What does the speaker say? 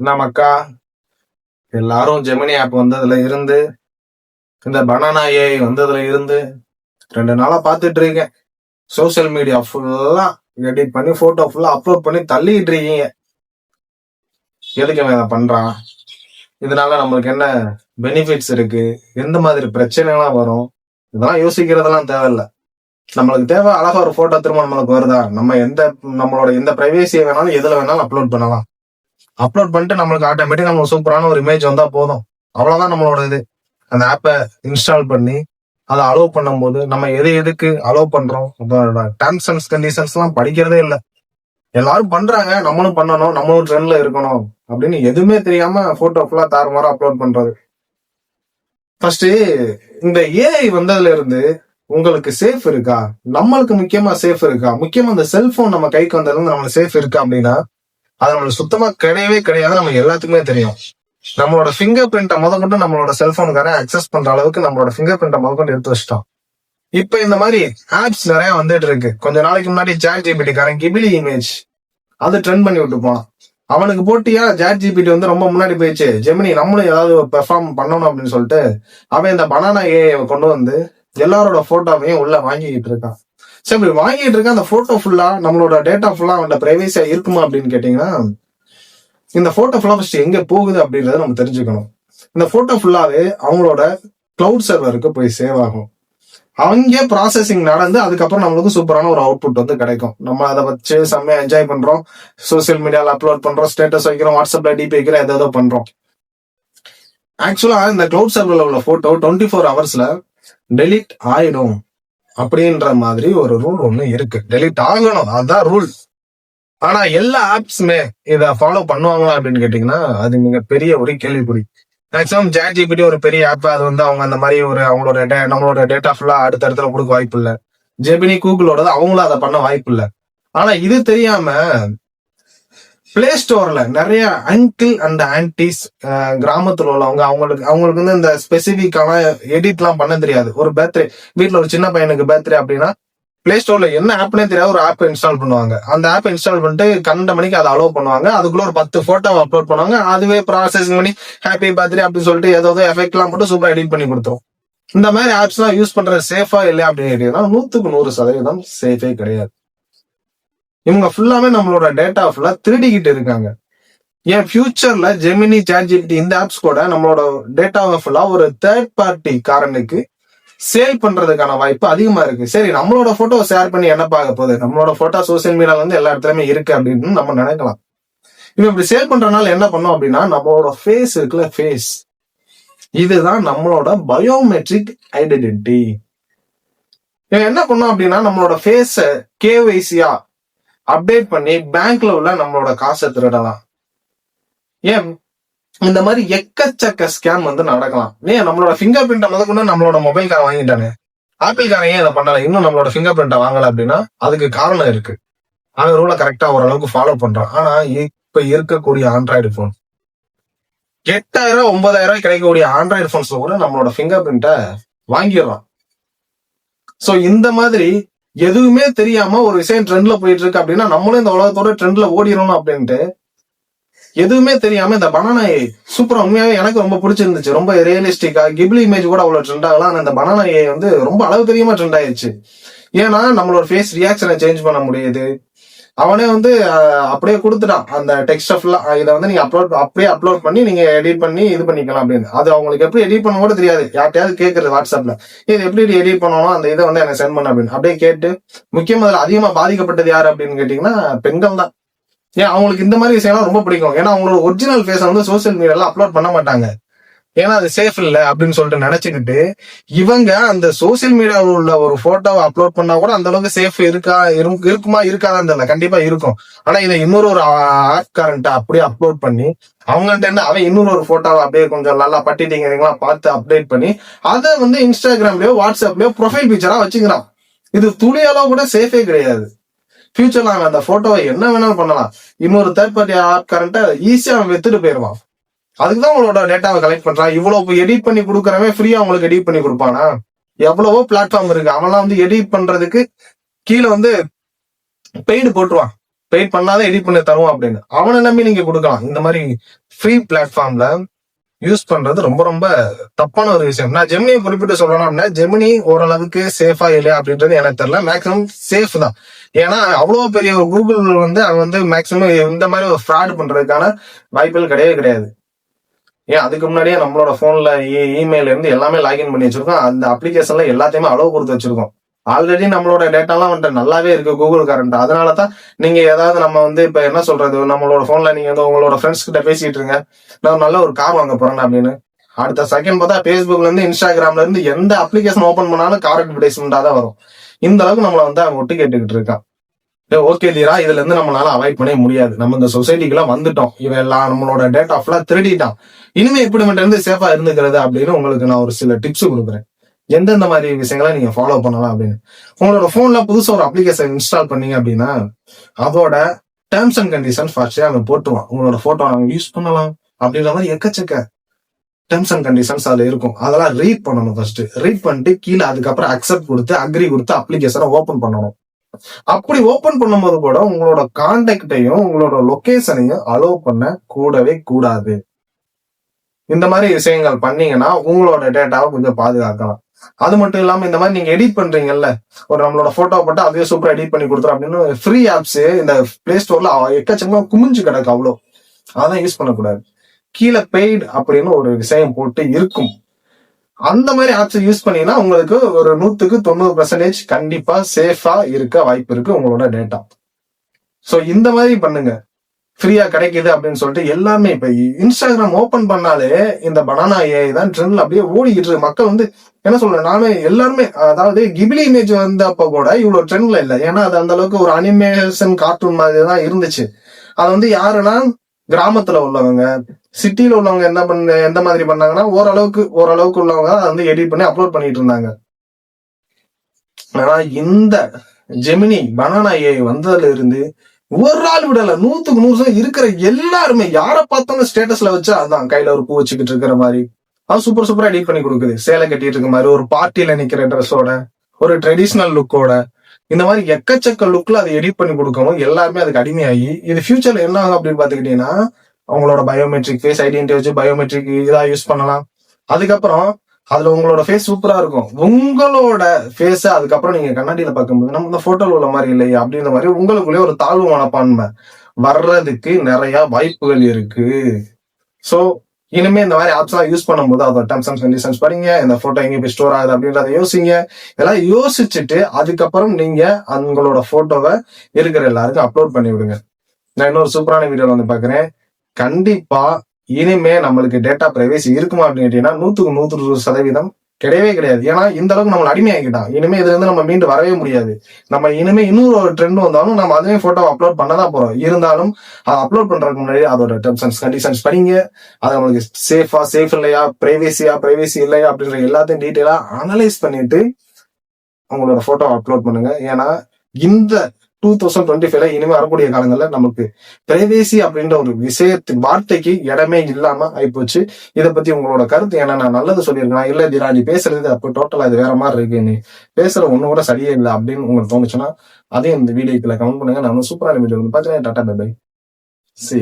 என்ன மக்கா? எல்லாரும் ஜெமினி ஆப் வந்ததுல இருந்து இந்த பனானா ஏஐ வந்ததுல இருந்து ரெண்டு நாளா பார்த்துட்டு இருக்கேன் சோஷியல் மீடியா ஃபுல்லா எடிட் பண்ணி போட்டோ ஃபுல்லா அப்லோட் பண்ணி தள்ளிட்டு இருக்கீங்க எதுக்கு இவன் இதை பண்றான்? இதனால நம்மளுக்கு என்ன பெனிஃபிட்ஸ் இருக்கு? எந்த மாதிரி பிரச்சனைலாம் வரும்? இதெல்லாம் யோசிக்கிறதெல்லாம் தேவையில்ல. நம்மளுக்கு தேவை அழகா ஒரு போட்டோ திரும்ப நம்மளுக்கு வருதா? நம்ம எந்த நம்மளோட எந்த பிரைவேசியை வேணாலும் எதுல வேணாலும் அப்லோட் பண்ணலாம். அப்லோட் பண்ணிட்டு நம்மளுக்கு ஆட்டோமேட்டிக் நம்ம சூப்பரான ஒரு இமேஜ் வந்தா போதும். அவ்வளவுதான் நம்மளோட இது. அந்த ஆப்பை இன்ஸ்டால் பண்ணி அதை அலோவ் பண்ணும்போது நம்ம எது எதுக்கு அலோவ் பண்றோம்? டேர்ம்ஸ் அண்ட் கண்டிஷன்ஸ் எல்லாம் படிக்கிறதே இல்லை. எல்லாரும் பண்றாங்க. நம்மளும் பண்ணணும். நம்மளும் ட்ரெண்ட்ல இருக்கணும். அப்படின்னு எதுவுமே தெரியாம போட்டோ ஃபுல்லா தாறுமாறா அப்லோட் பண்றது. ஃபர்ஸ்ட் இந்த ஏஐ வந்ததுல இருந்து உங்களுக்கு சேஃப் இருக்கா? நம்மளுக்கு முக்கியமா சேஃப் இருக்கா? முக்கியமா இந்த செல்போன் நம்ம கைக்கு வந்ததுல இருந்து நம்மளுக்கு சேஃப் இருக்கா அப்படின்னா அது நம்மளுக்கு சுத்தமா கிடையவே கிடையாது. நம்ம எல்லாத்துக்குமே தெரியும். நம்மளோட ஃபிங்கர் பிரிண்ட்டை முதற்கொண்டு நம்மளோட செல்போனுக்காரன் அக்சஸ் பண்ற அளவுக்கு நம்மளோட ஃபிங்கர் பிரிண்ட்டை முதற்கொண்டு எடுத்து வச்சிட்டோம் இப்ப இந்த மாதிரி ஆப்ஸ் நிறைய வந்துட்டு இருக்கு. கொஞ்ச நாளைக்கு முன்னாடி சாட் ஜிபிடி காரன் கிபிலி இமேஜ் அது ட்ரெண்ட் பண்ணி விட்டு போனான். அவனுக்கு போட்டியா? ஜாட் ஜிபிடி வந்து ரொம்ப முன்னாடி போயிடுச்சு. ஜெமினி நம்மளும் ஏதாவது பெர்ஃபார்ம் பண்ணணும் அப்படின்னு சொல்லிட்டு அவன் இந்த பனானா ஏ கொண்டு வந்து எல்லாரோட போட்டோவையும் உள்ள வாங்கிக்கிட்டு இருக்கான். சரி இப்படி வாங்கிட்டு இருக்க அந்த போட்டோ ஃபுல்லா நம்மளோட டேட்டா ஃபுல்லா அவன்கிட்ட பிரைவேசியா இருக்குமா அப்படின்னு கேட்டீங்கன்னா இந்த போட்டோ ஃபுல்லா ஃபர்ஸ்ட் எங்க போகுது அப்படின்றத நம்ம தெரிஞ்சுக்கணும். இந்த போட்டோ ஃபுல்லாவே அவங்களோட கிளவுட் சர்வருக்கு போய் சேவ் ஆகும். அங்கே ப்ராசஸிங் நடந்து அதுக்கப்புறம் நம்மளுக்கு சூப்பரான ஒரு அவுட்புட் வந்து கிடைக்கும். நம்ம அதை வச்சு செம்மையா என்ஜாய் பண்றோம். சோசியல் மீடியாவில் அப்லோட் பண்றோம் ஸ்டேட்டஸ் வைக்கிறோம் வாட்ஸ்அப்ல டிபி வைக்கிறோம் ஏதோ பண்றோம். ஆக்சுவலா இந்த கிளவுட் சர்வர்ல உள்ள போட்டோ டுவெண்ட்டி ஃபோர் ஹவர்ஸ்ல டெலிட் ஆயிடும். அப்படின்ற மாதிரி ஒரு ரூல் ஒண்ணு இருக்கு. டெலிட் ஆகணும். அதுதான் ரூல் ஆனா எல்லா ஆப்ஸுமே இதை ஃபாலோ பண்ணுவாங்களா அப்படின்னு கேட்டீங்கன்னா அது மிக பெரிய ஒரு கேள்விக்குறி. மேக்ஸிமம் ஜேட் ஜிபிடி ஒரு பெரிய ஆப் அது வந்து அவங்க அந்த மாதிரி ஒரு அவங்களோட நம்மளோட டேட்டா ஃபுல்லா அடுத்த இடத்துல கொடுக்க வாய்ப்பு இல்லை. ஜெபினி கூகுளோடது அவங்களும் அதை பண்ண வாய்ப்பு இல்லை. ஆனா இது தெரியாம பிளே ஸ்டோர்ல நிறைய அங்கிள் அண்ட் ஆன்டிஸ் கிராமத்துல உள்ளவங்க அவங்களுக்கு அவங்களுக்கு வந்து இந்த ஸ்பெசிபிக்கான எடிட் எல்லாம் பண்ண தெரியாது. ஒரு பர்த்டே வீட்டுல ஒரு சின்ன பையனுக்கு பர்த்டே அப்படின்னா பிளே ஸ்டோர்ல என்ன ஆப்னே தெரியாத ஒரு ஆப் இன்ஸ்டால் பண்ணுவாங்க. அந்த ஆப் இன்ஸ்டால் பண்ணிட்டு கண்ட மணிக்கு அதை அலோவ் பண்ணுவாங்க. அதுக்குள்ள ஒரு பத்து போட்டோ அப்லோட் பண்ணுவாங்க. அதுவே ப்ராசஸிங் பண்ணி ஹாப்பி பர்த்டே அப்படின்னு சொல்லிட்டு ஏதோ எஃபெக்ட் எல்லாம் போட்டு சூப்பரா எடிட் பண்ணி கொடுத்தோம் இந்த மாதிரி ஆப்ஸ் எல்லாம் யூஸ் பண்றது சேஃபா இல்லையா அப்படின்னு கேட்டீங்கன்னா நூத்துக்கு நூறு சதவீதம் சேஃபே கிடையாது. இவங்க ஃபுல்லாமே நம்மளோட டேட்டா ஃபுல்லா திருடிக்கிட்டு இருக்காங்க. ஏன் ஃபியூச்சர்ல ஜெமினி சாட் இந்த ஆப்ஸ் கூட நம்மளோட டேட்டாவை ஃபுல்லா ஒரு தேர்ட் பார்ட்டி காரனுக்கு சேல் பண்றதுக்கான வாய்ப்பு அதிகமா இருக்கு. சரி நம்மளோட போட்டோ ஷேர் பண்ணி என்ன பார்க்க போகுது? நம்மளோட போட்டோ சோசியல் மீடியால வந்து எல்லா இடத்துலயுமே இருக்கு அப்படின்னு நம்ம நினைக்கலாம். இவன் இப்படி சேல் பண்றதுனால என்ன பண்ணோம் அப்படின்னா நம்மளோட ஃபேஸ் இருக்குல்ல ஃபேஸ் இதுதான் நம்மளோட பயோமெட்ரிக் ஐடென்டிட்டி இவன் என்ன பண்ணோம் அப்படின்னா நம்மளோட ஃபேஸ கேவைசியா அப்டேட் பண்ணி பேங்க்ல உள்ள நம்மளோட காசை திருடலாம் ஏன்? இந்த மாதிரி எக்கச்சக்க ஸ்கேம் வந்து நடக்கலாம். ஏன்? நம்மளோட ஃபிங்கர் பிரிண்ட் முதற்கொண்டு நம்மளோட மொபைல் காரை வாங்கிட்டானே. ஆப்பிள் காரன் ஏன் இதை பண்ணல? இன்னும் நம்மளோட ஃபிங்கர் பிரிண்ட்டை வாங்கல அப்படின்னா அதுக்கு காரணம் இருக்கு. அவன் ரூலை கரெக்டா ஓரளவுக்கு ஃபாலோ பண்றான் ஆனா இப்ப இருக்கக்கூடிய ஆண்ட்ராய்டு போன் எட்டாயிரம் ஒன்பதாயிரம் ரூபாய் கிடைக்கக்கூடிய ஆண்ட்ராய்டு போன்ஸ்ல கூட நம்மளோட ஃபிங்கர் பிரிண்ட்டை வாங்கிடுறான் சோ இந்த மாதிரி எதுவுமே தெரியாம ஒரு விஷயம் ட்ரெண்ட்ல போயிட்டு இருக்கு அப்படின்னா நம்மளும் இந்த உலகத்தோட ட்ரெண்ட்ல ஓடிடணும் அப்படின்ட்டு எதுவுமே தெரியாம இந்த பனானா ஏ சூப்பரா உண்மையாவே எனக்கு ரொம்ப பிடிச்சிருந்துச்சு. ரொம்ப ரியலிஸ்டிக்கா கிபிலி இமேஜ் கூட அவ்வளவு ட்ரெண்ட் ஆகலாம் ஆனா இந்த பனானா ஏ வந்து ரொம்ப அளவு தெரியாம ட்ரெண்ட் ஆயிடுச்சு. ஏன்னா நம்மளோட ஃபேஸ் ரியாக்ஷனை சேஞ்ச் பண்ண முடியுது. அவனே வந்து அப்படியே கொடுத்துட்டான். அந்த டெக்ஸ்ட் எல்லாம் இதை வந்து நீங்க அப்லோட் அப்படியே அப்லோட் பண்ணி நீங்க எடிட் பண்ணி இது பண்ணிக்கலாம் அப்படின்னு. அது அவங்களுக்கு எப்படி எடிட் பண்ண கூட தெரியாது. யார்ட்டையாவது கேட்கறது வாட்ஸ்அப்ல இது எப்படி எடிட் பண்ணணும் அந்த இதை வந்து எனக்கு சென்ட் பண்ண அப்படின்னு. அப்படியே கேட்டு முக்கியமாக அதில் அதிகமா பாதிக்கப்பட்டது யார் அப்படின்னு கேட்டீங்கன்னா பெண்கள் தான். ஏன் அவங்களுக்கு இந்த மாதிரி விஷயம்லாம் ரொம்ப பிடிக்கும். ஏன்னா அவங்களோட ஒரிஜினல் ஃபேஸை வந்து சோசியல் மீடியால அப்லோட் பண்ண மாட்டாங்க. ஏன்னா அது சேஃப் இல்லை அப்படின்னு சொல்லிட்டு நினைச்சுக்கிட்டு இவங்க அந்த சோசியல் மீடியாவில் உள்ள ஒரு போட்டோவை அப்லோட் பண்ணா கூட அந்த அளவுக்கு சேஃப் இருக்கா இருக்குமா இருக்காதான் தெரியல. கண்டிப்பா இருக்கும். ஆனா இதை இன்னொரு ஒரு ஆப் கரண்ட் அப்படியே அப்லோட் பண்ணி அவங்கள்ட்ட இருந்து அவன் இன்னொரு ஒரு போட்டோவை அப்படியே கொஞ்சம் நல்லா பட்டிட்டீங்க பார்த்து அப்டேட் பண்ணி அதை வந்து இன்ஸ்டாகிராம்லயோ வாட்ஸ்அப்லயோ ப்ரொஃபைல் பிக்சரா வச்சுக்கிறான். இது துளியளவு கூட சேஃபே கிடையாது. ஃபியூச்சர்ல அவன் அந்த போட்டோவை என்ன வேணாலும் பண்ணலாம். இன்னொரு தேர்ட் பார்ட்டி ஆப் கரண்ட்டை ஈஸியா அவன் வித்துட்டு போயிருவான் அதுக்கு தான் உங்களோட டேட்டாவை கலெக்ட் பண்றான் இவ்வளவு எடிட் பண்ணி கொடுக்கறவன் ஃப்ரீயா உங்களுக்கு எடிட் பண்ணி கொடுப்பானா? எவ்வளவோ பிளாட்ஃபார்ம் இருக்கு. அவன்லாம் வந்து எடிட் பண்றதுக்கு கீழே வந்து பெய்டு போட்டுருவான். பெயிட் பண்ணாதான் எடிட் பண்ணி தருவோம் அப்படின்னு. அவனை நம்பி நீங்க கொடுக்கலாம். இந்த மாதிரி ஃப்ரீ பிளாட்ஃபார்ம்ல யூஸ் பண்றது ரொம்ப ரொம்ப தப்பான ஒரு விஷயம். நான் ஜெமினியை குறிப்பிட்டு சொல்லணும் அப்படின்னா ஜெமினி ஓரளவுக்கு சேஃபா இல்லையா அப்படின்றது எனக்கு தெரியல. மேக்ஸிமம் சேஃப் தான். ஏன்னா அவ்வளோ பெரிய ஒரு கூகுள் வந்து அவன் வந்து மேக்ஸிமம் இந்த மாதிரி ஒரு ஃப்ராட் பண்றதுக்கான வாய்ப்புகள் கிடையவே கிடையாது. ஏன் அதுக்கு முன்னாடியே நம்மளோட ஃபோனில் இமெயில் e-, இருந்து எல்லாமே லாகின் பண்ணி வச்சிருக்கோம். அந்த அப்ளிகேஷன்ல எல்லாத்தையுமே அளவு கொடுத்து வச்சிருக்கோம். ஆல்ரெடி நம்மளோட டேட்டாலாம் வந்துட்டு நல்லாவே இருக்கு கூகுள் கரண்ட் அதனால தான் நீங்க ஏதாவது நம்ம வந்து இப்ப என்ன சொல்றது? நம்மளோட போன்ல நீங்க வந்து உங்களோட ஃப்ரெண்ட்ஸ் கிட்ட பேசிட்டு இருங்க. நான் நல்ல ஒரு கார் வாங்க போறேன் அப்படின்னு. அடுத்த செகண்ட் பார்த்தா பேஸ்புக்ல இருந்து இன்ஸ்டாகிராம்ல இருந்து எந்த அப்ளிகேஷன் ஓபன் பண்ணாலும் கார் அட்வர்டைஸ்மெண்டா தான் வரும். இந்த அளவுக்கு நம்மள வந்து அவங்க ஒட்டு கேட்டுக்கிட்டு இருக்கான். ஓகே தீரா இதுல இருந்து நம்மளால அவாய்ட் பண்ணவே முடியாது. நம்ம இந்த சொசைட்டிக்குலாம் வந்துட்டோம். இவன் எல்லாம் நம்மளோட டேட்டா ஃபுல்லா திருடிட்டான். இனிமே இப்படி மட்டும் இருந்து சேஃபா இருந்துக்கிறது அப்படின்னு உங்களுக்கு நான் ஒரு சில டிப்ஸ் கொடுக்குறேன். எந்தெந்த மாதிரி விஷயங்களை நீங்க ஃபாலோ பண்ணலாம் அப்படின்னு. உங்களோட போன்ல புதுசா ஒரு அப்ளிகேஷன் இன்ஸ்டால் பண்ணீங்க அப்படின்னா அதோட டேர்ம்ஸ் அண்ட் கண்டிஷன் ஃபர்ஸ்டே அவன் போட்டுருவான். உங்களோட போட்டோ நாங்கள் யூஸ் பண்ணலாம் அப்படின்ற மாதிரி எக்கச்சக்க டேர்ம்ஸ் அண்ட் கண்டிஷன்ஸ் அதுல இருக்கும். அதெல்லாம் ரீட் பண்ணணும் ஃபர்ஸ்ட் ரீட் பண்ணிட்டு கீழே அதுக்கப்புறம் அக்செப்ட் கொடுத்து அக்ரி கொடுத்து அப்ளிகேஷனை ஓப்பன் பண்ணணும். அப்படி ஓபன் பண்ணும்போது கூட உங்களோட கான்டாக்டையும் உங்களோட லொகேஷனையும் அலோவ் பண்ண கூடவே கூடாது. இந்த மாதிரி விஷயங்கள் பண்ணீங்கன்னா உங்களோட டேட்டாவை கொஞ்சம் பாதுகாக்கலாம். அது மட்டும் இல்லாம இந்த மாதிரி நீங்க எடிட் பண்றீங்கல்ல ஒரு நம்மளோட போட்டோ போட்டு அதே சூப்பர் எடிட் பண்ணி கொடுத்துரும் அப்படின்னு ஃப்ரீ ஆப்ஸ் இந்த பிளே ஸ்டோர்ல எக்கச்சக்கமா குமிஞ்சு கிடக்கு அவ்வளோ அதான் யூஸ் பண்ணக்கூடாது. கீழே பெய்டு அப்படின்னு ஒரு விஷயம் போட்டு இருக்கும். அந்த மாதிரி ஆப்ஸ் யூஸ் பண்ணீங்கன்னா உங்களுக்கு ஒரு நூத்துக்கு தொண்ணூறு பர்சன்டேஜ் கண்டிப்பா சேஃபா இருக்க வாய்ப்பு இருக்கு உங்களோட டேட்டா சோ இந்த மாதிரி பண்ணுங்க. ஃப்ரீயா கிடைக்குது அப்படின்னு சொல்லிட்டு எல்லாமே இப்ப இன்ஸ்டாகிராம் ஓபன் பண்ணாலே இந்த பனானா ஏஐ தான் ட்ரெண்ட்ல அப்படியே ஓடிக்கிட்டு இருக்கு. மக்கள் வந்து என்ன சொல்றேன் நானே எல்லாருமே அதாவது கிபிலி இமேஜ் வந்தப்ப கூட இவ்வளவு ட்ரெண்ட்ல இல்ல. ஏன்னா அது அந்த அளவுக்கு ஒரு அனிமேஷன் கார்ட்டூன் மாதிரி தான் இருந்துச்சு. அது வந்து யாருன்னா கிராமத்துல உள்ளவங்க சிட்டியில உள்ளவங்க என்ன பண்ண எந்த மாதிரி பண்ணாங்கன்னா ஓரளவுக்கு ஓரளவுக்கு உள்ளவங்க அதை வந்து எடிட் பண்ணி அப்லோட் பண்ணிட்டு இருந்தாங்க. ஆனா இந்த ஜெமினி பனானா ஏ வந்ததுல இருந்து ஒரு ஆள் விடல. நூத்துக்கு நூறு இருக்கிற எல்லாருமே யார பார்த்தாலும் ஸ்டேட்டஸ்ல வச்சா அதான் கையில ஒரு பூ வச்சுக்கிட்டு இருக்கிற மாதிரி. அது சூப்பர் சூப்பரா எடிட் பண்ணி கொடுக்குது. சேலை கட்டிட்டு இருக்க மாதிரி ஒரு பார்ட்டியில நிக்கிற ட்ரெஸ்ஸோட ஒரு ட்ரெடிஷ்னல் லுக்கோட இந்த மாதிரி எக்கச்சக்க லுக்ல அதை எடிட் பண்ணி கொடுக்கவும் எல்லாருமே அதுக்கு அடிமையாகி இது ஃபியூச்சர்ல என்ன ஆகும் அப்படின்னு பாத்துக்கிட்டீங்கன்னா அவங்களோட பயோமெட்ரிக் ஃபேஸ் ஐடென்டி வச்சு பயோமெட்ரிக் இதா யூஸ் பண்ணலாம். அதுக்கப்புறம் அதுல உங்களோட ஃபேஸ் சூப்பரா இருக்கும். உங்களோட ஃபேஸ அதுக்கப்புறம் நீங்க கண்ணாடியில பார்க்கும்போது நம்ம இந்த போட்டோல உள்ள மாதிரி இல்லையா அப்படின்ற மாதிரி உங்களுக்குள்ளே ஒரு தாழ்வு மனப்பான்மை வர்றதுக்கு நிறைய வாய்ப்புகள் இருக்கு. சோ இனிமே இந்த மாதிரி ஆப்ஸ் எல்லாம் யூஸ் பண்ணும்போது அதோட டர்ம்ஸ் அண்ட் கண்டிஷன்ஸ் படிங்க. இந்த போட்டோ எங்க போய் ஸ்டோர் ஆகுது அப்படின்றத யோசிங்க. இதெல்லாம் யோசிச்சுட்டு அதுக்கப்புறம் நீங்க உங்களோட போட்டோவை இருக்கிற எல்லாருக்கும் அப்லோட் பண்ணி விடுங்க நான் இன்னொரு சூப்பரான வீடியோவில் வந்து பாக்குறேன் கண்டிப்பா இனிமே நம்மளுக்கு டேட்டா பிரைவேசி இருக்குமா அப்படின்னு கேட்டீங்கன்னா நூத்துக்கு நூத்து சதவீதம் கிடையவே கிடையாது. ஏன்னா இந்த அளவுக்கு நம்மளை அடிமையாக்கிட்டான். இனிமே இதுல இருந்து நம்ம மீண்டு வரவே முடியாது. நம்ம இனிமே இன்னொரு ஒரு ட்ரெண்ட் வந்தாலும் நம்ம அதுவே போட்டோ அப்லோட் பண்ணதான் போறோம். இருந்தாலும் அதை அப்லோட் பண்றதுக்கு முன்னாடி அதோட டெர்ம்ஸ் அண்ட் கண்டிஷன்ஸ் படிங்க. அது நம்மளுக்கு சேஃபா சேஃப் இல்லையா பிரைவேசியா பிரைவேசி இல்லையா அப்படின்ற எல்லாத்தையும் டீட்டெயிலா அனலைஸ் பண்ணிட்டு உங்களோட போட்டோ அப்லோட் பண்ணுங்க. ஏன்னா இந்த டூ தௌசண்ட் டுவெண்ட்டி ஃபைவ்ல இனிமே வரக்கூடிய காலங்களில் நமக்கு பிரைவேசி அப்படின்ற ஒரு விஷயத்து வார்த்தைக்கு இடமே இல்லாம ஆயிப்போச்சு. இதை பத்தி உங்களோட கருத்து ஏன்னா நான் நல்லது சொல்லியிருக்கேன்? இல்ல திரா நீ பேசுறது அப்போ டோட்டலா இது வேற மாதிரி இருக்கு நீ பேசுற ஒண்ணு கூட சரியே இல்லை அப்படின்னு உங்களுக்கு தோணுச்சுன்னா அதையும் இந்த வீடியோக்குள்ள கமெண்ட் பண்ணுங்க. நான் சூப்பரான வீடியோ வந்து பாத்தீங்கன்னா டாட்டா பை பை சி